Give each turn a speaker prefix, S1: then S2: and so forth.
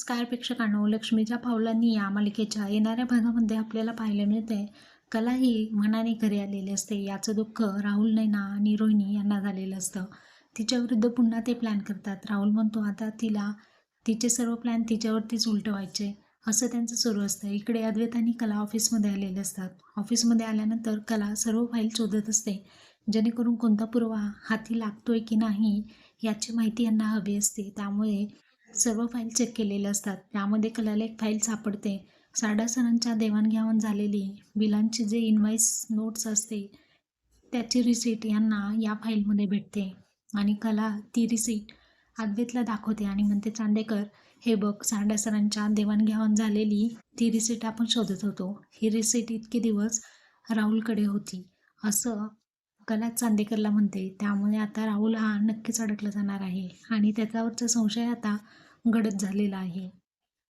S1: Scar प्रेक्षकांनो लक्ष्मीच्या पावलांनी या मालिकेच्या येणाऱ्या भागामध्ये आपल्याला पाहायला मिळते कला ही मनाने घरी आलेली असते. याचं दुःख राहुल नैना आणि रोहिणी यांना झालेलं असतं. तिच्याविरुद्ध पुन्हा ते प्लॅन करतात. राहुल म्हणतो आता तिला तिचे सर्व प्लॅन तिच्यावरतीच उलटवायचे. असं त्यांचं सुरू असतं. इकडे अद्वैत आणि कला ऑफिसमध्ये आलेले असतात. ऑफिसमध्ये आल्यानंतर कला सर्व फाईल शोधत असते. जेणेकरून कोणता पुरावा हाती लागतोय की नाही याची माहिती यांना हवी असते. त्यामुळे सर्व फाईल चेक केलेल्या असतात. त्यामध्ये कलाला एक फाईल सापडते. सारडा सरांच्या देवाणघेवाण झालेली बिलांची जे इनवाईस नोट्स असते त्याची रिसीट यांना या फाईलमध्ये भेटते. आणि कला ती रिसीट अद्वैतला दाखवते आणि म्हणते चांदेकर हे बघ सारडा सरांच्या देवाणघेवाण झालेली ती रिसीट आपण शोधत होतो. ही रिसीट इतके दिवस राहुलकडे होती. असं कला चांदेकरला म्हणते. त्यामुळे आता राहुल हा नक्कीच अडकला जाणार आहे आणि त्याच्यावरचा संशय आता गडद झालेला आहे.